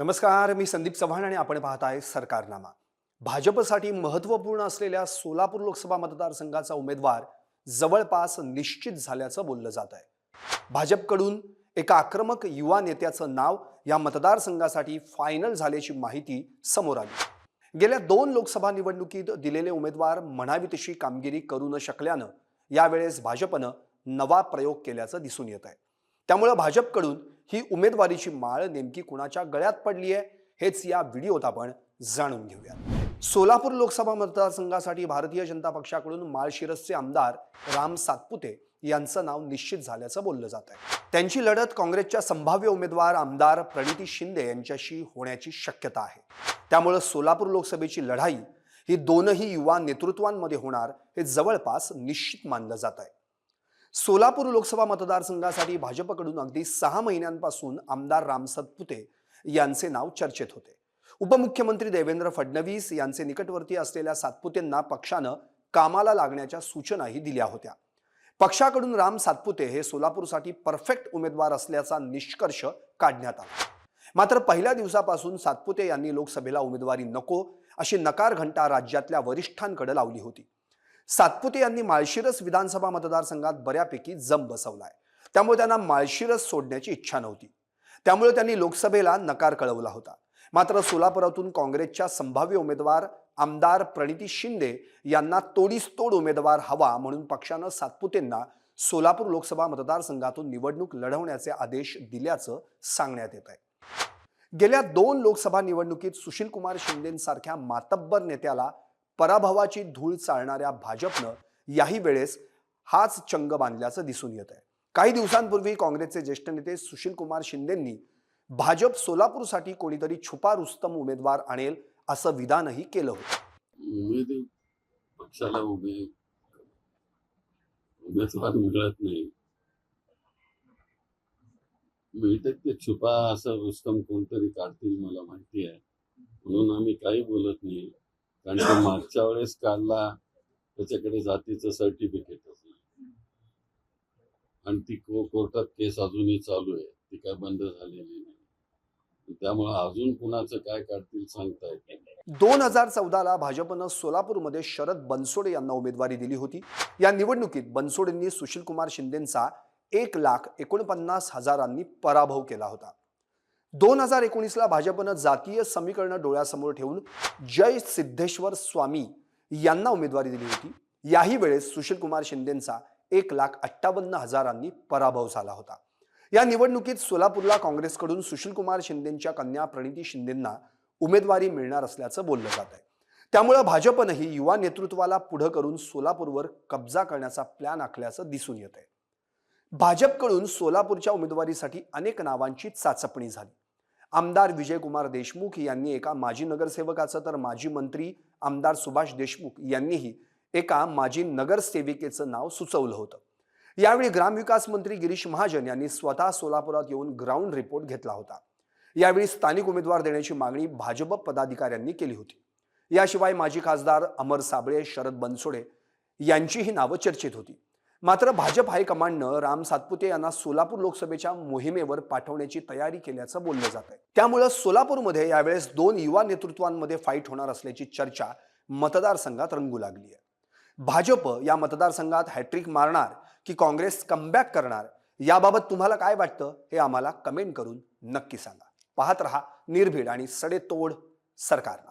नमस्कार मी संदीप चव्हाण आणि आपण पाहत आहे सरकारनामा. भाजपसाठी महत्त्वपूर्ण असलेल्या सोलापूर लोकसभा मतदारसंघाचा उमेदवार जवळपास निश्चित झाल्याचं बोललं जात आहे. भाजपकडून एका आक्रमक युवा नेत्याचं नाव या मतदारसंघासाठी फायनल झाल्याची माहिती समोर आली. गेल्या दोन लोकसभा निवडणुकीत दिलेले उमेदवार म्हणावी तशी कामगिरी करू न शकल्यानं यावेळेस भाजपनं नवा प्रयोग केल्याचं दिसून येत आहे. त्यामुळं भाजपकडून ही उमेदवारीची माळ नेमकी कुणाच्या गळ्यात पडली आहे हेच या व्हिडिओत आपण जाणून घेऊया सोलापूर लोकसभा मतदारसंघासाठी भारतीय जनता पक्षाकडून माळशिरसचे आमदार राम सातपुते यांचं नाव निश्चित झाल्याचं बोललं जात आहे त्यांची लढत काँग्रेसच्या संभाव्य उमेदवार आमदार प्रणिती शिंदे यांच्याशी होण्याची शक्यता आहे. त्यामुळं सोलापूर लोकसभेची लढाई ही दोनही युवा नेतृत्वांमध्ये होणार हे जवळपास निश्चित मानलं जात आहे सोलापूर लोकसभा मतदारसंघासाठी भाजपकडून अगदी सहा महिन्यांपासून आमदार राम सतपुते यांचे नाव चर्चेत होते. उपमुख्यमंत्री देवेंद्र फडणवीस यांचे निकटवर्ती असलेल्या सातपुतेंना पक्षानं कामाला लागण्याच्या सूचनाही दिल्या होत्या. पक्षाकडून राम सातपुते हे सोलापूरसाठी परफेक्ट उमेदवार असल्याचा निष्कर्ष काढण्यात आला. मात्र पहिल्या दिवसापासून सातपुते यांनी लोकसभेला उमेदवारी नको अशी नकार घंटा राज्यातल्या वरिष्ठांकडे लावली होती. सातपुते यांनी माळशिरस विधानसभा मतदारसंघात बऱ्यापैकी जम बसवलाय. त्यामुळे त्यांना माळशिरस सोडण्याची इच्छा नव्हती. त्यामुळे त्यांनी लोकसभेला नकार कळवला होता. मात्र सोलापुरातून काँग्रेसच्या संभाव्य उमेदवार आमदार प्रणिती शिंदे यांना तोडीस तोड उमेदवार हवा म्हणून पक्षानं सातपुतेंना सोलापूर लोकसभा मतदारसंघातून निवडणूक लढवण्याचे आदेश दिल्याचं सांगण्यात येत आहे गेल्या दोन लोकसभा निवडणुकीत सुशीलकुमार शिंदेसारख्या मातब्बर नेत्याला पराभवाची धूळ चालणाऱ्या भाजपनं याही वेळेस हाच चंग बांधल्याचं दिसून येत आहे काही दिवसांपूर्वी काँग्रेसचे ज्येष्ठ नेते सुशील कुमार शिंदेंनी भाजप सोलापूरसाठी कोणीतरी छुपा रुस्तम उमेदवार आणेल असं विधानही केलं होतं. उमेद पक्षाला उभे उमेदवार मिळत नाही. मिळतात ते छुपा असं रुस्तम कोणतरी काढतील मला माहिती आहे. म्हणून आम्ही काही बोलत नाही. कारण तो मागच्या वेळेस काढला त्याच्याकडे जातीचं सर्टिफिकेट आणि ती कोर्टात केस अजूनही चालू आहे. ती काय बंद झालेली नाही. त्यामुळे अजून कुणाचं काय काढतील सांगता येत नाही. दोन हजार चौदाला भाजपनं सोलापूरमध्ये शरद बनसोडे यांना उमेदवारी दिली होती. या निवडणुकीत बनसोडेंनी सुशील कुमार शिंदेचा एक लाख एकोणपन्नास हजारांनी पराभव केला होता. दोन हजार एकोणीसला भाजपनं जातीय समीकरणं डोळ्यासमोर ठेवून जय सिद्धेश्वर स्वामी यांना उमेदवारी दिली होती. याही वेळेस सुशीलकुमार शिंदेंचा एक लाख अठ्ठावन्न हजारांनी पराभव झाला होता. या निवडणुकीत सोलापूरला काँग्रेसकडून सुशीलकुमार शिंदेंच्या कन्या प्रणिती शिंदेंना उमेदवारी मिळणार असल्याचं बोललं जात आहे. त्यामुळं भाजपनंही युवा नेतृत्वाला पुढं करून सोलापूरवर कब्जा करण्याचा प्लॅन आखल्याचं दिसून येत आहे. भाजपकडून सोलापूरच्या उमेदवारीसाठी अनेक नावांची चाचपणी झाली. आमदार विजयकुमार देशमुख यांनी एका माजी नगरसेवकाचं तर माजी मंत्री आमदार सुभाष देशमुख यांनीही एका माजी नगरसेविकेचं नाव सुचवलं होतं. यावेळी ग्रामविकास मंत्री गिरीश महाजन यांनी स्वतः सोलापुरात येऊन ग्राउंड रिपोर्ट घेतला होता. यावेळी स्थानिक उमेदवार देण्याची मागणी भाजप पदाधिकाऱ्यांनी केली होती. याशिवाय माजी खासदार अमर साबळे शरद बनसोडे यांचीही नावं चर्चेत होती. मात्र भाजप हायकमांडनं राम सातपुते यांना सोलापूर लोकसभेच्या मोहिमेवर पाठवण्याची तयारी केल्याचं बोललं जात आहे त्यामुळं सोलापूरमध्ये यावेळेस दोन युवा नेतृत्वांमध्ये फाईट होणार असल्याची चर्चा मतदारसंघात रंगू लागली आहे भाजप या मतदारसंघात हॅट्रिक मारणार की काँग्रेस कमबॅक करणार याबाबत तुम्हाला काय वाटतं हे आम्हाला कमेंट करून नक्की सांगा. पाहत रहा निर्भीड आणि सडेतोड सरकारनं.